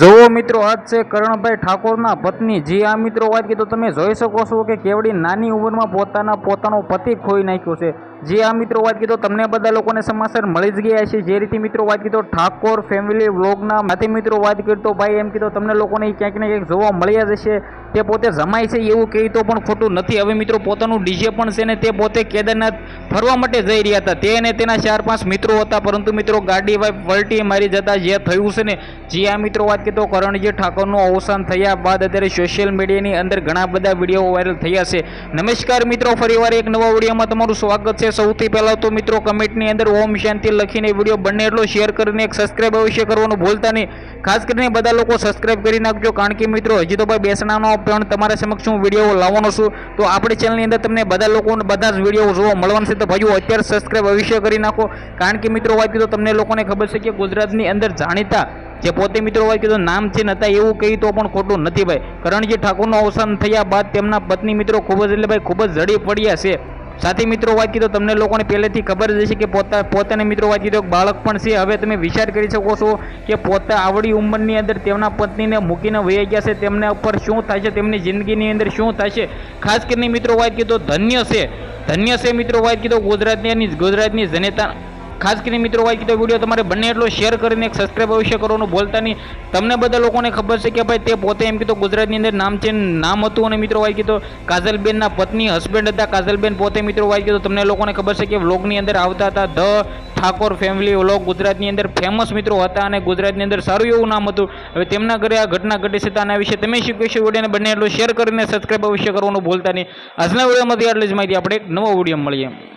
જુઓ મિત્રો, આજ છે કરણભાઈ ઠાકોરના પત્ની. જી આ મિત્રો, વાત કીધું, તમે જોઈ શકો છો કે કેવડી નાની ઉંમરમાં પોતાના, પોતાનો પતિ ખોઈ નાખ્યો છે. જે આ મિત્રો, વાત કીધો, તમને બધા લોકોને સમાચાર મળી જ ગયા છે. જે રીતે મિત્રો, વાત કીધો, ઠાકોર ફેમિલી વ્લોગના માથે મિત્રો, વાત કરતો ભાઈ એમ કીધો, તમને લોકોને ક્યાંક ને ક્યાંક જોવા મળ્યા જ હશે. તે પોતે જમાય છે એવું કહી તો પણ ખોટું નથી. હવે મિત્રો, પોતાનું ડીજે પણ છે ને તે પોતે કેદારનાથ ફરવા માટે જઈ રહ્યા હતા. તે અને તેના ચાર પાંચ મિત્રો હતા. પરંતુ મિત્રો, ગાડી વાય પલટી મારી જતા જે થયું છે ને, જે આ મિત્રો, વાત કીધો કરણજી ઠાકોરનું અવસાન થયા બાદ અત્યારે સોશિયલ મીડિયાની અંદર ઘણા બધા વીડિયો વાયરલ થયા છે. નમસ્કાર મિત્રો, ફરીવાર એક નવા વિડીયોમાં તમારું સ્વાગત છે. સૌથી પહેલાં તો મિત્રો કમેન્ટની અંદર ઓમ શાંતિ લખીને વીડિયો બંને એટલો શેર કરીને એક સબસ્ક્રાઈબ અવશ્ય કરવાનું ભૂલતા નહીં. ખાસ કરીને બધા લોકો સબસ્ક્રાઈબ કરી નાખજો, કારણ કે મિત્રો, હજી તો ભાઈ બેસણાનો પણ તમારા સમક્ષ હું વીડિયો લાવવાનો છું. તો આપણી ચેનલની અંદર તમને બધા લોકોને બધા જ વીડિયો જોવા મળવાના છે. તો ભાઈઓ અત્યારે સબસ્ક્રાઈબ અવશ્ય કરી નાખો. કારણ કે મિત્રો, વાત કીધું તમને લોકોને ખબર છે કે ગુજરાતની અંદર જાણીતા જે પોતે મિત્રો વાત કીધું, નામ છે નતા એવું કહી તો પણ ખોટું નથી ભાઈ. કરણજી ઠાકોરનું અવસાન થયા બાદ તેમના પત્ની મિત્રો ખૂબ જ, એટલે ભાઈ ખૂબ જ ઝડી પડ્યા છે. સાથે મિત્રો વાત કીધું, તમને લોકોને પહેલેથી ખબર જ હશે કે પોતા, પોતાને મિત્રો વાત કીધું બાળક પણ છે. હવે તમે વિચાર કરી શકો છો કે પોતા આવડી ઉંમરની અંદર તેમના પત્નીને મૂકીને વહી ગયા છે. તેમના ઉપર શું છે તેમની જિંદગીની અંદર શું છે ખાસ કરીને મિત્રો વાત કીધું, ધન્ય છે. ધન્ય છે મિત્રો વાત કીધું, ગુજરાતની ગુજરાતની જનતા ખાસ કરીને મિત્રો વાત તો વીડિયો તમારે બંને એટલો શેર કરીને એક સબસ્ક્રાઈબ અવશ્ય કરવાનું ભૂલતા નહીં. તમને બધા લોકોને ખબર છે કે ભાઈ તે પોતે એમ કીધું ગુજરાતની અંદર નામ છે નામ હતું અને મિત્રો વાત કીધું કાજલબેનના પત્ની હસબન્ડ હતા. કાજલબેન પોતે મિત્રો વાત કીધું તમને લોકોને ખબર છે કે વ્લોગની અંદર આવતા હતા ધ ઠાકોર ફેમિલી વ્લોગ ગુજરાતની અંદર ફેમસ મિત્રો હતા અને ગુજરાતની અંદર સારું એવું નામ હતું. હવે તેમના ઘરે આ ઘટના ઘટી છે તો આના વિશે તમે શું કહેશો વિડીયોને બંને એટલો શેર કરીને સબસ્ક્રાઈબ અવશ્ય કરવાનું ભૂલતા નહીં. આજના વિડીયોમાંથી આટલી જ માહિતી. આપણે એક નવો વીડિયો મળીએ.